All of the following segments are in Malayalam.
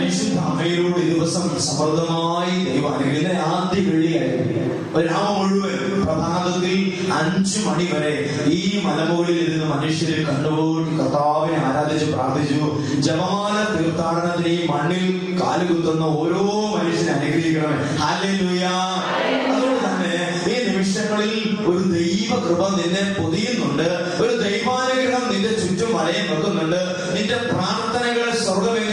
പരിശുദ്ധ ദിവസം സമൃദ്ധമായി ദൈവം അനുഗ്രഹിക്കുന്ന ആദ്യ വെള്ളിയായിരുന്നു. രാമ മുഴുവൻ പ്രഭാതത്തിൽ അഞ്ചു മണി വരെ ഈ മലമുകളിൽ ഇരുന്ന് മനുഷ്യരെ കണ്ടുപോയി കർത്താവിനെ ആരാധിച്ച് പ്രാർത്ഥിച്ചു. ജപമാല തീർത്ഥാടനത്തിന് ഈ മണ്ണിൽ കാലുകുത്തുന്ന ഓരോ മനുഷ്യനെ അനുഗ്രഹിക്കണമേ. അതുകൊണ്ട് തന്നെ ഈ നിമിഷങ്ങളിൽ ഒരു ദൈവ കൃപ നിന്നെ പൊതിയുന്നുണ്ട്. ഒരു ദൈവാനുഗ്രഹം നിന്റെ ചുറ്റും വലയം വെക്കുന്നുണ്ട്. നിന്റെ പ്രാർത്ഥനകൾ സ്വർഗം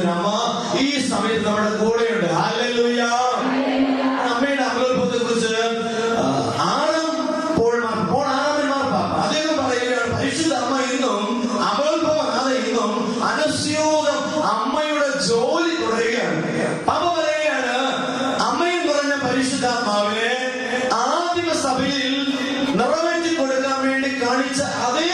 ഒരു അമ്മ ഈ സമയത്ത് നമ്മുടെ കൂടെയുണ്ട്. ഹല്ലേലൂയ. അമ്മയുടെ അമലോത്ഭവത്തെ കുറിച്ച് ആറാം പോൾമാർ പോൾ ആറാമൻ മാർപ്പാപ്പ അദ്ദേഹം പറയുകയാണ് പരിശുദ്ധ അമ്മ ഇന്നും അനസ്യൂതം അമ്മയുടെ ജോലി തുടരുകയാണ്. പാപ്പ പറയുകയാണ് അമ്മയിൽ പറഞ്ഞ പരിശുദ്ധാത്മാവിനെ ആദിമ സഭയിൽ നിറവേറ്റി കൊടുക്കാൻ വേണ്ടി കാണിച്ച അതേ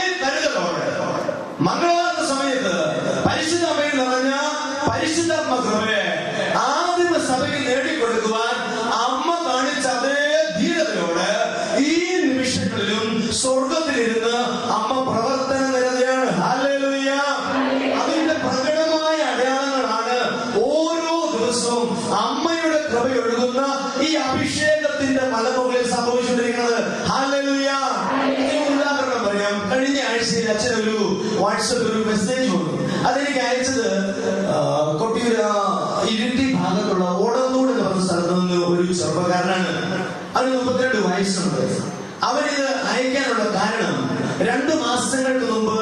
രണ്ടു മാസങ്ങൾക്ക് മുമ്പ്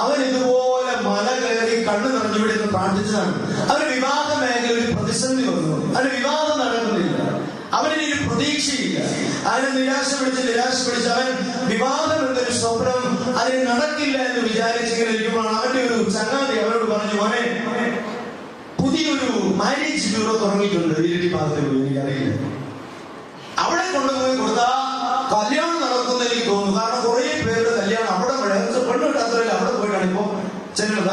അവൻ ഇതുപോലെ മല കയറി കണ്ണു നിറഞ്ഞു ഇവിടെ നിന്ന് പ്രാർത്ഥിച്ചതാണ്. അവന് വിവാഹ മേഖലയിൽ പ്രതിസന്ധി വന്നു. അവന് വിവാഹം നടക്കുന്നില്ല അവനിനി ഒരു പ്രതീക്ഷയില്ല. അവന് നിരാശ പിടിച്ച് നിരാശ പിടിച്ച് അവൻ വിവാഹം എന്നൊരു സ്വപ്നം അതിന് നടക്കില്ല എന്ന് വിചാരിച്ചിങ്ങനെ അവന്റെ ഒരു ചങ്ങാതി അവനോട് പറഞ്ഞു മോനെ പുതിയൊരു മാരേജ് ബ്യൂറോ തുടങ്ങിയിട്ടുണ്ട്. ഇരട്ടി ഭാഗത്ത് എനിക്കറിയില്ല.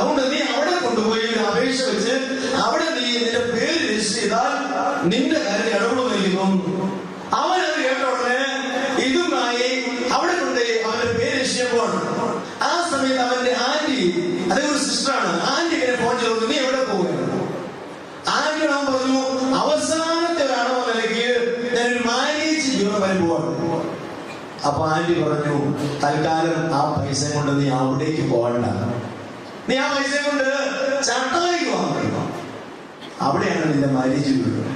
അതുകൊണ്ട് നീ അവിടെ കൊണ്ടുപോയി ഒരു അപേക്ഷ വെച്ച് അവിടെ നീ നിന്റെ പേര് രജിസ്റ്റർ ചെയ്താൽ നിന്റെ കാര്യം എനിക്ക് തോന്നുന്നു അവൻ അത് കേട്ട ഉടനെ ഇതുമായി അവിടെ കൊണ്ടുപോയി അവന്റെ പേര് രജിസ്റ്റർ ആ സമയത്ത് അവന്റെ ആന്റി അതേ ഒരു സിസ്റ്ററാണ്. ആന്റി ഇങ്ങനെ ഫോൺ ചെയ്തു നീ എവിടെ പോവുകയാണ് ആന്റി അവൻ പറഞ്ഞു അവസാനത്തെ ഒരാണോ നിലയ്ക്ക് ഞാനൊരു മാരേജ് ബ്യൂറോ വരെ പോവാണ്. അപ്പൊ ആന്റി പറഞ്ഞു തൽക്കാലം ആ പൈസ കൊണ്ട് നീ അവിടേക്ക് പോകണ്ട. നീ ആ പൈസ കൊണ്ട് ചട്ടായി പോകാൻ അവിടെയാണ് നിന്റെ മാരേജ് ബ്യൂറോ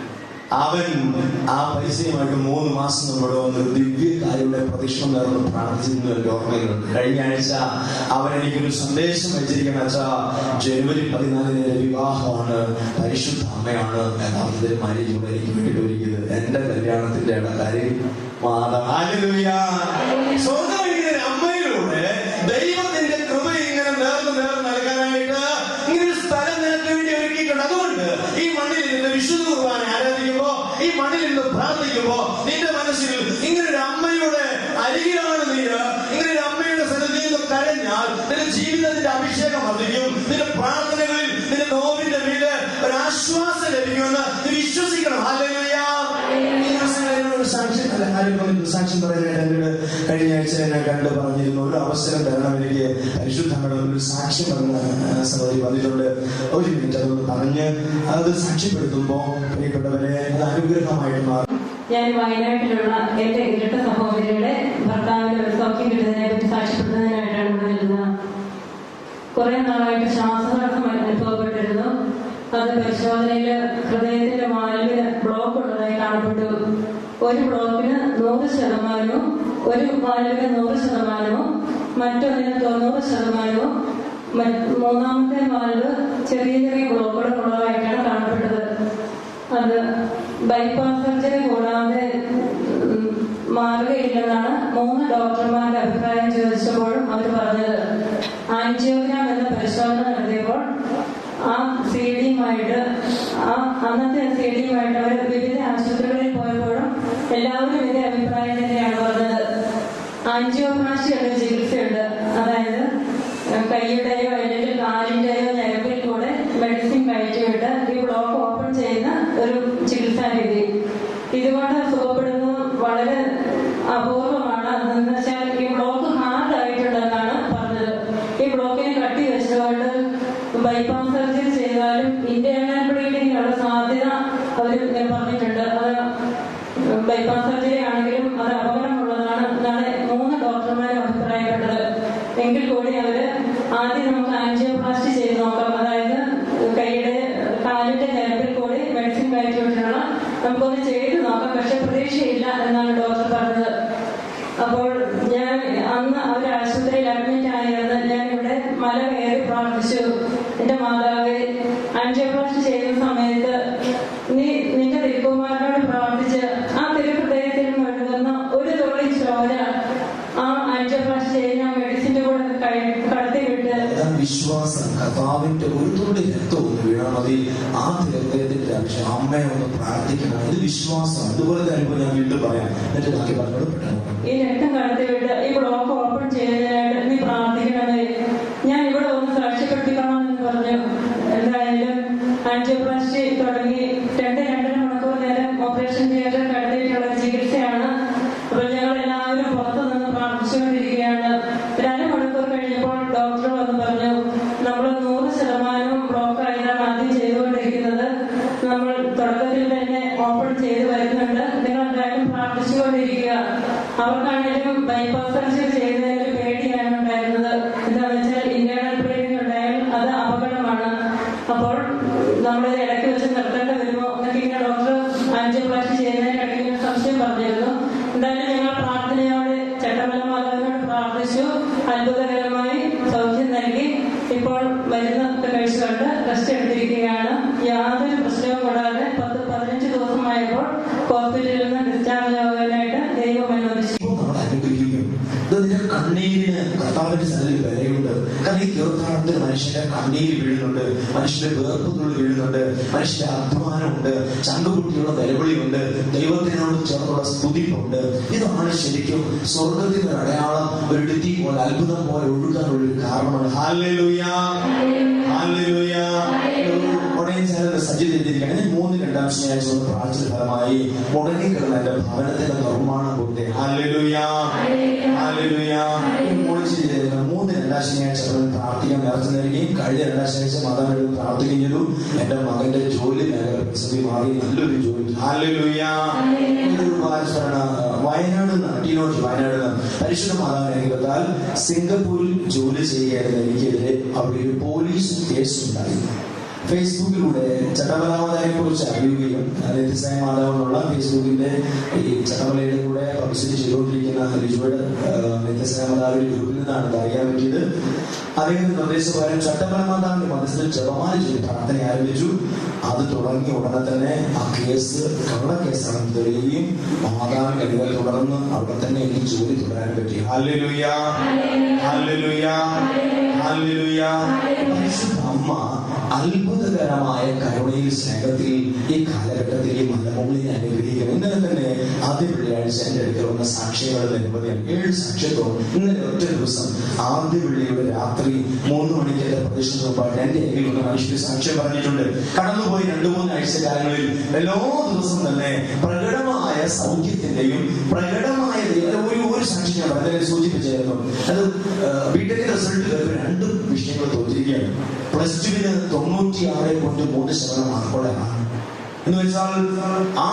അവൻ ആ പൈസയുമായിട്ട് മൂന്ന് മാസം നമ്മുടെ വന്ന് ദിവ്യ പ്രതിഷ്ഠം നേർന്ന് പ്രാർത്ഥിച്ചിരുന്നു എന്റെ ഓർമ്മയിലുണ്ട് കഴിഞ്ഞ ആഴ്ച അവൻ എനിക്കൊരു സന്ദേശം വെച്ചിരിക്കണം വെച്ചാ ജനുവരി പതിനാലിന് എന്റെ വിവാഹമാണ്. പരിശുദ്ധ അമ്മയാണ്. യഥാർത്ഥത്തിൽ മാരേജ് എനിക്ക് വേണ്ടിയിട്ട് ഒരുക്കിയത്. എന്റെ കല്യാണത്തിന്റെ കാര്യം. സ്വന്തം സാക്ഷ്യം പറയുന്ന എന്നോട് കഴിഞ്ഞ ആഴ്ച എന്നെ കണ്ട് പറഞ്ഞിരുന്നു. ഒരു അവസരം തരണം എനിക്ക് പരിശുദ്ധങ്ങളുടെ ഒരു സാക്ഷ്യം പറഞ്ഞ സഹോദരി വന്നിട്ടുണ്ട്. ഒരു മിനിറ്റ് അത് പറഞ്ഞ് അത് സാക്ഷ്യപ്പെടുത്തുമ്പോൾ പ്രിയപ്പെട്ടവരെ അത് അനുഗ്രഹമായിട്ട് മാറും. ഞാൻ വയനാട്ടിലുള്ള എന്റെ ഇരട്ട സഹോദരിയുടെ ഭർത്താവിന്റെ ഒരു സൗഖ്യം കിട്ടുന്നതിനെ പറ്റി സാക്ഷ്യപ്പെടുത്തുന്നതിനായിട്ടാണ് ഇവിടെ നിൽക്കുന്നത്. കുറെ നാളായിട്ട് ശ്വാസതടസ്സം അനുഭവപ്പെട്ടിരുന്നു. അത് പരിശോധനയിൽ ഹൃദയത്തിന്റെ മാലിന്യ ബ്ലോക്ക് ഉള്ളതായി കാണപ്പെട്ടു. ഒരു ബ്ലോക്കിന് നൂറ് ശതമാനവും ഒരു വാർഡിന് നൂറ് ശതമാനവും മറ്റൊന്നിന് തൊണ്ണൂറ് ശതമാനവും മൂന്നാമത്തെ വാർഡ് ചെറിയ ചെറിയ ബ്ലോക്കുകൾ ഉള്ളതായിട്ടാണ് കാണപ്പെട്ടത് അത് ബൈപ്പാസ് സർജറി കൂടാതെ മാറുകയില്ലെന്നാണ് മൂന്ന് ഡോക്ടർമാരുടെ അഭിപ്രായം ചോദിച്ചപ്പോഴും അവർ പറഞ്ഞത്. ആൻജിയോഗ്രാം എന്ന പരിശോധന നടത്തിയപ്പോൾ ആ സി ഡിയുമായിട്ട് ആ അന്നത്തെ സി ഡിയുമായിട്ട് ഇതേ അഭിപ്രായം തന്നെയാണ് പറഞ്ഞത് ആൻജിയോപ്ലാസ്റ്റി എന്ന ചികിത്സയുണ്ട്. അതായത് കൈയുടെയോ അല്ലെങ്കിൽ കാലിന്റെയോ ഞരമ്പിൽ കൂടെ മെഡിസിൻ കയറ്റിയിട്ട് ഈ ബ്ലോക്ക് ഓപ്പൺ ചെയ്യുന്ന ഒരു ചികിത്സാ രീതി. ഇതുകൊണ്ട് സുഖപ്പെടുന്നു പക്ഷെ പ്രതീക്ഷയില്ല എന്നാണ് ഡോക്ടർ പറഞ്ഞത്. അപ്പോൾ ഞാൻ അന്ന് അവർ ആശുപത്രിയിൽ അഡ്മിറ്റ് ആയിരുന്നു. ഞാൻ ഇവിടെ മല കയറി പ്രാർത്ഥിച്ചു. എന്റെ മാതാവ് ആൻജിയോപ്ലാസ്റ്റി ചെയ്യുന്ന സമയത്ത് നീ നിന്റെ തിരുക്കുമാരനോട് പ്രാർത്ഥിച്ച് ആ തിരുഹൃദയത്തിൽ ഒഴുകുന്ന ഒരു തുള്ളി ചോര ആ ആൻജിയോപ്ലാസ്റ്റി ചെയ്യുന്ന മെഡിസിന്റെ കൂടെ കടത്തിവിട്ട് വിശ്വാസം കഥാവിന്റെ ഒരു തുള്ളി രക്തം ഒന്ന് വീണാൽ ആ തിരുഹൃദയത്തിന്റെ അഭിഷേകം അമ്മയെ ഒന്ന് പ്രാർത്ഥിക്കണം ഇത് വിശ്വാസം. ഇതുപോലത്തെ അനുഭവം ഞാൻ വീണ്ടും പറയാം. എന്റെ ബാക്കി പറഞ്ഞോട് വീഴുന്നുണ്ട് മനുഷ്യന്റെ വേർപ്പുകൾ വീഴുന്നുണ്ട് മനുഷ്യന്റെ അധ്വാനമുണ്ട് ചങ്കുകുട്ടിയുള്ള നിലവിളിയുണ്ട് ദൈവത്തിനോട് ചേർന്നുള്ള സ്തുതിപ്പുണ്ട്. ഇതാണ് ശരിക്കും സ്വർഗത്തിന്റെ അടയാളം ഒരു ഡിത്തി പോലെ അത്ഭുതം പോലെ ഒഴുകാനുള്ള ഒരു കാരണമാണ്. ഞാൻ മൂന്ന് രണ്ടാം ശനിയാഴ്ച പ്രാർത്ഥന ഫലമായി മുടങ്ങിക്കിടന്ന എന്റെ ഭവനത്തിന്റെ നിർമ്മാണം പൂർത്തി ഹാലലുയാ ഹാലൂയ രണ്ടാം ശനിയാഴ്ച പ്രാർത്ഥിക്കാൻ നേർച്ച നൽകുകയും കഴിഞ്ഞ രണ്ടാം ശനിയാഴ്ച മാതാവിനോട് പ്രാർത്ഥിക്കുകയും ചെയ്തു. എന്റെ മകന്റെ ജോലി മേഖല പ്രതിസന്ധി മാറി. നല്ലൊരു ജോലി. വയനാട് നാട്ടിനോട് വയനാട് പരിശുദ്ധ മാതാവിനെ അനുഗ്രഹത്താൽ സിംഗപ്പൂരിൽ ജോലി ചെയ്യുകയായിരുന്നു എനിക്കെതിരെ അവിടെ ഒരു പോലീസ് കേസ് ഉണ്ടായി. ഫേസ്ബുക്കിലൂടെ ചട്ടമലാമാതാവിനെ കുറിച്ച് അറിയുകയും നിത്യസായ മാതാവെന്നുള്ള ഫേസ്ബുക്കിന്റെ ഈ ചട്ടമലയുടെ കൂടെ പബ്ലിസിറ്റി ചെയ്തുകൊണ്ടിരിക്കുന്ന ലിജുവയുടെ നിത്യസായ മാതാവിന്റെ ഗ്രൂപ്പിൽ നിന്നാണ് ഇത് അറിയാൻ പറ്റിയത്. അദ്ദേഹത്തിന്റെ നിർദ്ദേശപ്രകാരം ചട്ടമല മാതാവിന്റെ മനസ്സിൽ ജപമാല ചെയ്ത് പ്രാർത്ഥന ആരംഭിച്ചു. അത് തുടങ്ങി ഉടനെ തന്നെ ആ കേസ് കള്ള കേസാണെന്ന് തെളിയുകയും മാതാവിന്റെ കഴിവ് തുടർന്ന് അവിടെ തന്നെ എനിക്ക് ജോലി തുടരാൻ പറ്റി. ഹല്ലുയാ ഹല്ലേലൂയ ഹല്ലേലൂയ അമ്മ അത്ഭുതകരമായ കരുണയിൽ സ്നേഹത്തിൽ ഈ കാലഘട്ടത്തിൽ ഈ മലമുകളിനെ അനുഗ്രഹിക്കണം ഇന്നലെ തന്നെ ആദ്യ വെള്ളിയാഴ്ച എന്റെ അടുക്കൽ വന്ന സാക്ഷികളുടെ നിരവധിയാണ് ഏഴ് സാക്ഷ്യത്തോളം ഇന്നലെ ഒറ്റ ദിവസം ആദ്യ വെള്ളിയുടെ രാത്രി മൂന്ന് മണിക്ക് എന്റെ പ്രദേശത്ത് മുമ്പായിട്ട് എന്റെ ഏകീകൃത മനുഷ്യർ സാക്ഷ്യം പറഞ്ഞിട്ടുണ്ട്. കടന്നുപോയി രണ്ടു മൂന്ന് ആഴ്ച കാലങ്ങളിൽ എല്ലാ ദിവസവും തന്നെ പ്രകടമായ സൗഖ്യത്തിന്റെയും പ്രകടമായ ഒരു ഒരു ഞാൻ വളരെ സൂചിപ്പിച്ചായിരുന്നു അത് ബിടെക് റിസൾട്ട് രണ്ടും വിഷയങ്ങൾ തോറ്റിരിക്കുകയാണ് പ്ലസ് ടുവിന് തൊണ്ണൂറ്റി ആറ് പോയിന്റ് മൂന്ന് ശതമാനം മാർക്കോടെയാണ് എന്ന് വെച്ചാൽ ആ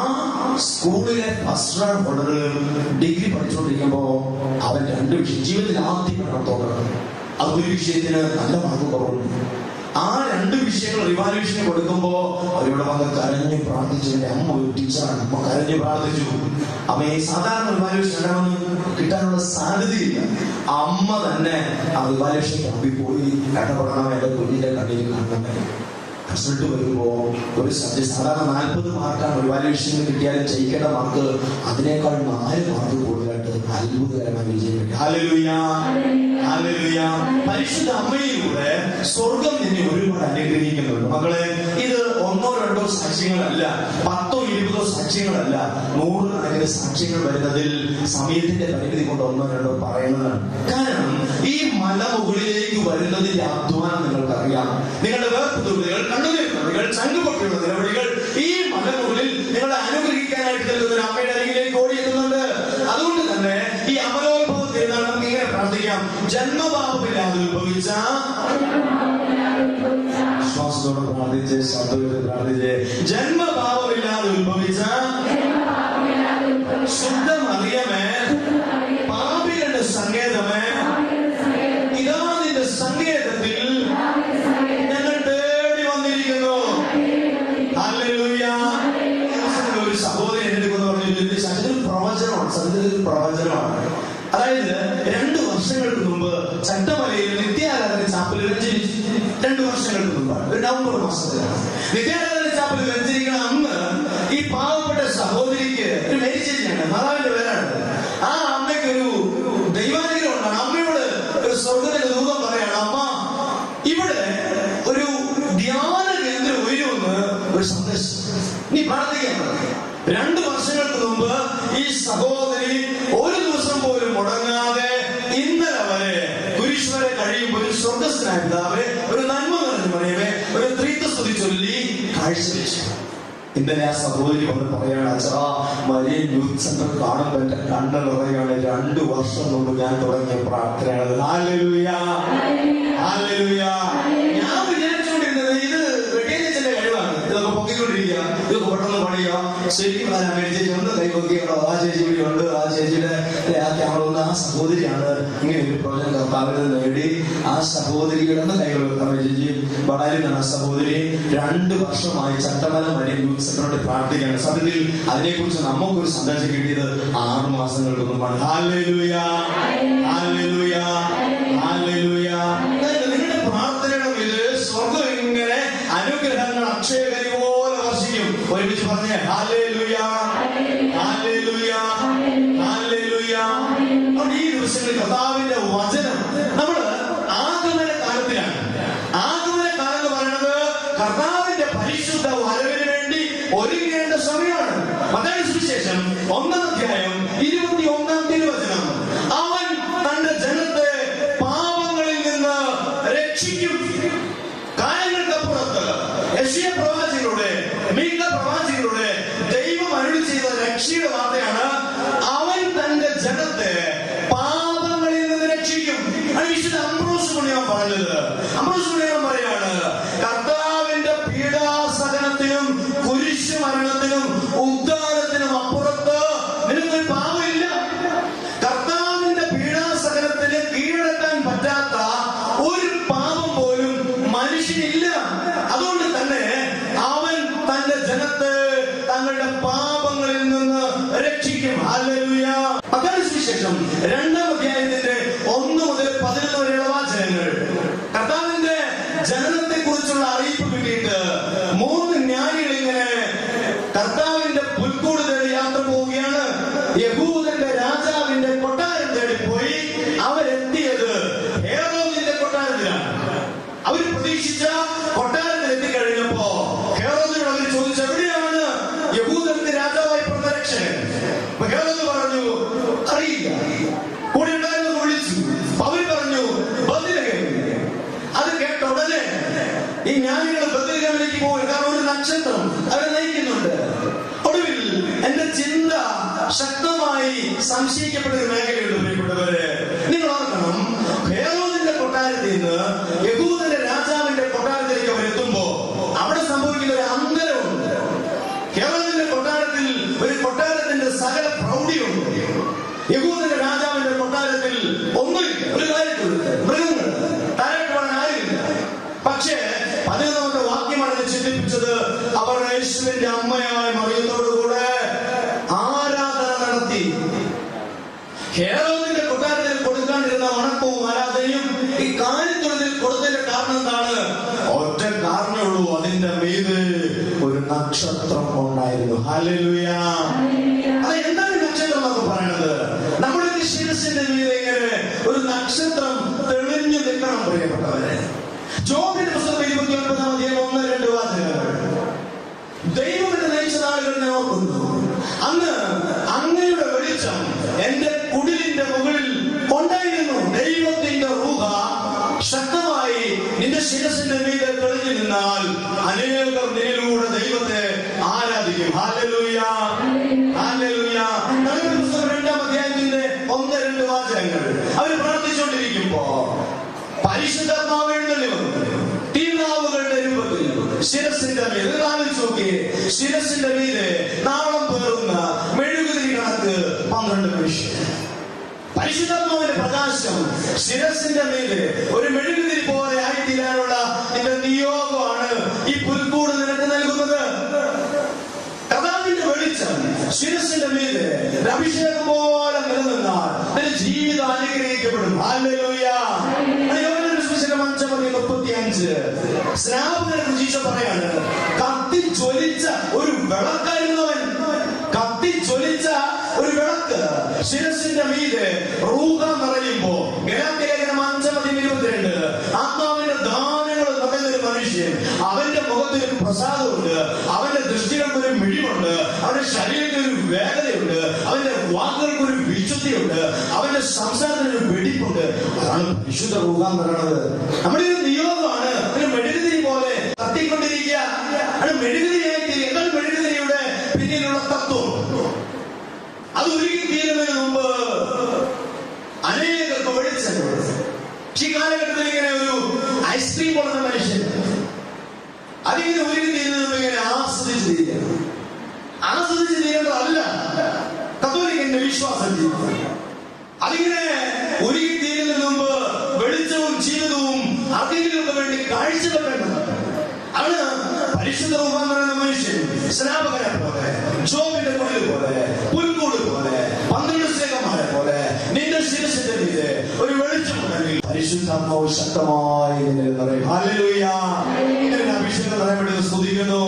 സ്കൂളിലെ ഫസ്റ്റ് റാങ്ക് ഡിഗ്രി പഠിച്ചുകൊണ്ടിരിക്കുമ്പോ അവൻ രണ്ട് വിഷയം ജീവിതത്തിൽ ആദ്യം തോന്നുന്നത് അത് ഒരു വിഷയത്തിന് നല്ല മാർക്ക് കുറവുണ്ട്. ആ രണ്ട് വിഷയങ്ങൾ റിവാലുവേഷന് കൊടുക്കുമ്പോ അവരോട് വന്ന് കരഞ്ഞു പ്രാർത്ഥിച്ചു എന്റെ അമ്മ ഒരു ടീച്ചറാണ് അമ്മ കരഞ്ഞു പ്രാർത്ഥിച്ചു. അമ്മ ഈ സാധാരണ റിവാലുവേഷൻ ഇടണമെന്ന് കിട്ടാനുള്ള സാധ്യതയില്ല. അമ്മ തന്നെ റിവാലുവേഷൻ ക്യാമ്പിൽ പോയി ഇടപെടണം എന്റെ കുഞ്ഞിന്റെ കണ്ണിൽ കാണണമേ റിസൾട്ട് വരുമ്പോ ഒരു സബ്ജക്ട് സാധാരണ നാൽപ്പത് മാർക്കാണ് റിവാലുവേഷനിൽ കിട്ടിയാലും ജയിക്കേണ്ട മാർക്ക് അതിനേക്കാൾ നാല് മാർക്ക് കൂടുതലായിട്ട് അത്ഭുതകരമായി വിജയം പരിശുദ്ധ അമ്മയിലൂടെ സ്വർഗം നിന്നെ ഒരുപാട് അനുഗ്രഹിക്കുന്നുണ്ട്. മകളെ രണ്ടോ സാക്ഷ്യങ്ങളല്ല പത്തോ ഇരുപതോ സാക്ഷ്യങ്ങളല്ല നൂറുകണക്കിന് സാക്ഷ്യങ്ങൾ വരുന്നതിൽ സമയത്തിന്റെ പരിമിതി കൊണ്ട് ഒന്നോ രണ്ടോ പറയുന്നതാണ്. കാരണം ഈ മലമുകളിലേക്ക് വരുന്നതിന്റെ അധ്വാനം നിങ്ങൾക്കറിയാം. നിങ്ങളുടെ വേർപ്പുതുകൾ കണ്ണുനീർ ചങ്കുപൊട്ടിയുള്ള നിലവിളികൾ ഈ മലമുകളിൽ നിങ്ങളെ അനുഗ്രഹിക്കാനായിട്ട് നിൽക്കുന്ന ഒരു അമ്മയുടെ അരികിലേക്ക് ഓടി എത്തുന്നുണ്ട് അതുകൊണ്ട് തന്നെ ഈ അമലോത്ഭവത്തിൽ നമുക്ക് ഇങ്ങനെ പ്രാർത്ഥിക്കാം. ജന്മപാപമില്ലാതെ ഉത്ഭവിച്ച വിശ്വാസത്തോടെ പ്രാർത്ഥിച്ച് ശബ്ദത്തോടെ പ്രാർത്ഥിച്ച് ജന്മഭാവമില്ലാതെ ഉത്ഭവിച്ച ശുദ്ധമറിയമേ പാപികളുടെ സങ്കേതമേ ഇതാ നിന്റെ സങ്കേതത്തിൽ ഞങ്ങൾ തേടി വന്നിരിക്കുന്നു. ഒരു സഹോദരൻ എന്റെ പറഞ്ഞു "ഇത് സത്യത്തിൽ ഒരു പ്രവചനമാണ് ഒരു പ്രവചനമാണ്. അതായത് രണ്ടു വർഷങ്ങൾക്ക് മുമ്പ് ചട്ടമലയിൽ നിത്യാരാധന ചാപ്പലിൽ വെഞ്ചരിച്ചു രണ്ടു വർഷങ്ങൾക്ക് മുമ്പാണ് നവംബർ മാസത്തിലാണ് നിത്യാരാധന അന്ന് ഈ പാവപ്പെട്ട സഹോദരിക്ക് ഒരു മേരിച്ചേച്ചിയാണ് മാതാവിന്റെ പേരാണ്. ആ അമ്മയ്ക്ക് ഒരു ദൈവാനുഗ്രഹം ഉണ്ടാണ് അമ്മയോട് ഒരു സ്വർഗത്തിന്റെ ദൂതം പറയാണ് അമ്മ ഇവിടെ ഒരു ധ്യാന കേന്ദ്രം ഉയരുമെന്ന് ഒരു സന്ദേശം. നീ പ്രാർത്ഥിക്കാൻ. രണ്ട് വർഷങ്ങൾക്ക് മുമ്പ് ഈ സഹോദരി ഒരു ദിവസം പോലും മുടങ്ങാതെ ഇന്നലെ വരെ കുരിശ്വരെ കഴിയുമ്പോൾ ഒരു സ്വർഗസ്നായ പിതാവെ ഒരു നന്മ നിറഞ്ഞ മറിയമേ ഒരു ത്രീത്വസ്തുതി ചൊല്ലി കാഴ്ചവെച്ചു ഇന്നലെ ആ സഹോദരി വന്ന് പറയാണ് അച്ഛാ മരിയൻ യൂത്ത് സെന്റർ കാണുമ്പോൾ എന്റെ കണ്ണ് നിറയാണ് രണ്ടു വർഷം കൊണ്ട് ഞാൻ തുടങ്ങിയ പ്രാർത്ഥനയാണ്. ഞാൻ വിചാരിച്ചുകൊണ്ടിരുന്നത് ഇത് കഴിവാണ്. ഇതൊക്കെ പൊക്കിക്കൊണ്ടിരിക്കുക. ഇതൊക്കെ പെട്ടെന്ന് പണിയുക. ശരിക്കും കൈപൊക്കിയുണ്ടോ ആ ചേച്ചി ഉണ്ട്. ആ ചേച്ചിയുടെ ആ ക്യാമറ ആ സഹോദരിയാണ് ഇങ്ങനെ ഒരു പ്രവചനം കർത്താവിൽ നിന്ന് നേടി. ആ സഹോദരിയുടെ കൈകളിൽ വളരുന്ന ആ സഹോദരി രണ്ട് വർഷമായി ചട്ടമല വരെ യൂത്ത് പ്രാർത്ഥിക്കുകയാണ്. സത്യത്തിൽ അതിനെക്കുറിച്ച് നമുക്കൊരു സന്ദേശം കിട്ടിയത് ആറ് മാസങ്ങൾക്ക് സുവിശേഷം ഒന്നാം അധ്യായം ഇരുപത്തി ഒന്നാം തിരുവചനം. അവൻ തന്റെ ജനത്തെ പാപങ്ങളിൽ നിന്ന് രക്ഷിക്കും. കാലങ്ങൾക്കപ്പുറത്ത് യശിയ പ്രവാചികളുടെ മീക പ്രവാചികളുടെ ദൈവം അരുളി ചെയ്ത രക്ഷയുടെ മത്തായി സുവിശേഷം രണ്ടാം അധ്യായത്തിന്റെ ശക്തമായി സംശയിക്കപ്പെട്ട മേഖലയുണ്ട് പ്രിയപ്പെട്ടവരെ. അതിന്റെ മീത് ഒരു നക്ഷത്രം ഉണ്ടായിരുന്നു. ഹലലുയ അത് എന്താണ് നക്ഷത്രം എന്ന് പറയുന്നത് നമ്മുടെ ശിരസിന്റെ മീത് ഇങ്ങനെ ഒരു നക്ഷത്രം തെളിഞ്ഞു നിൽക്കണം പ്രിയപ്പെട്ടവരെ. ജോബിന്റെ പുസ്തകം ഇരുപത്തി ഒൻപതാം അധ്യായം ഒന്ന്. നിന്റെ ശിരസിന്റെ മീതെ തെളിഞ്ഞു നിന്നാൽ അനേകർ നിന്നിലൂടെ ദൈവത്തെ ആരാധിക്കും. രണ്ടാം അധ്യായത്തിന്റെ ഒന്ന് രണ്ട് വാചകങ്ങൾ. അവർ പ്രാർത്ഥിച്ചുകൊണ്ടിരിക്കുമ്പോ പരിശുദ്ധാത്മാവ് എഴുന്നള്ളി വന്നു തീനാവുകളുടെ രൂപത്തിൽ ശിരസിന്റെ മീത് ആലോചിച്ച് നോക്കിയേ ശിരസിന്റെ മീതെ നാളം പേറുന്ന മെഴുകുതിരി കണക്ക് പന്ത്രണ്ട് മനുഷ്യർ. പരിശുദ്ധാത്മാവിന്റെ പ്രകാശം ശിരസിന്റെ മീതെ ഒരു മെഴുകുതിരി ഈ പുൽക്കൂട് നിനക്ക് നൽകുന്നത്. കഥാവിന്റെ വെളിച്ചം ശിരസിന്റെ മീത് അഭിഷേകം പോലെ നിലനിന്നാൽ നിന്റെ ജീവിതം അനുഗ്രഹിക്കപ്പെടും. ഹല്ലേലൂയ. അത് യോഹന്നാന്റെ സുവിശേഷം അഞ്ചാം അധ്യായം മുപ്പത്തിയഞ്ച്. സ്നാപകനെ കുറിച്ച് ഈശോ പറയാണ് കത്തി ജ്വലിച്ച ഒരു വിളക്കായിരുന്നവൻ കത്തി ജ്വലിച്ച ഒരു വിളക്ക് ശിരസിന്റെ മീതെ റൂഹ നിറയുമ്പോ ഗലാത്യലേഖനം അവന്റെ ഒരു പ്രസാദമുണ്ട് അവന്റെ ദൃഷ്ടികൾക്ക് ഒരു മിഴിവുണ്ട് അവന്റെ ശരീരത്തിന് ഒരു വേഗതയുണ്ട് അവന്റെ വാക്കുകൾക്ക് ഒരു വിശുദ്ധിയുണ്ട് അവന്റെ സംസാരത്തിന് ഒരു വെടിപ്പുണ്ട്. അതാണ് വിശുദ്ധ റൂഹ പറയണത്. നമ്മുടെ ഒരു നിയോഗമാണ്. ഒരു മെഴുകുതിരി പോലെ കത്തിക്കൊണ്ടിരിക്കുക അത് മെഴുകുതിരിയായി എന്താണ് മെഴുകുതിരിയുടെ പിന്നിലുള്ള തത്വം? അത് ഒരുക്കി തീരുന്നതിന് മുമ്പ് അനേകർക്ക് വെളിച്ചം. ഈ കാലഘട്ടത്തിൽ ഇങ്ങനെ ഒരു ഐസ്ക്രീം പോലെ അതിങ്ങനെ ഒരുക്കി തീരുന്നത് ഇങ്ങനെ ആസ്വദിച്ച് തീരുക ആസ്വദിച്ച് തീരേണ്ടതല്ല കത്തോലിക്കന്റെ വിശ്വാസം അതിങ്ങനെ ഒരുക്കി തീരുന്നതിന് മുമ്പ് വെളിച്ചവും ജീവിതവും ആർക്കെങ്കിലുമൊക്കെ വേണ്ടി കാഴ്ചവെക്കേണ്ടത് ആണ് പരിശുദ്ധ എന്ന് പറയുന്ന മനുഷ്യൻ സ്നാപകരെ പോലെ ജോബിന്റെ കുടിൽ പോലെ പുൽക്കൂട് പോലെ പന്ത്രണ്ട് സ്നേഹമാരെ പോലെ നിന്റെ ശിരസിന്റെ മീതെ ഒരു വെളിച്ചമുണ്ടെങ്കിൽ പരിശുദ്ധാത്മാവ് ശക്തമായി നിന്നെ ദൈവത്തെ സ്തുതിക്കുന്നു.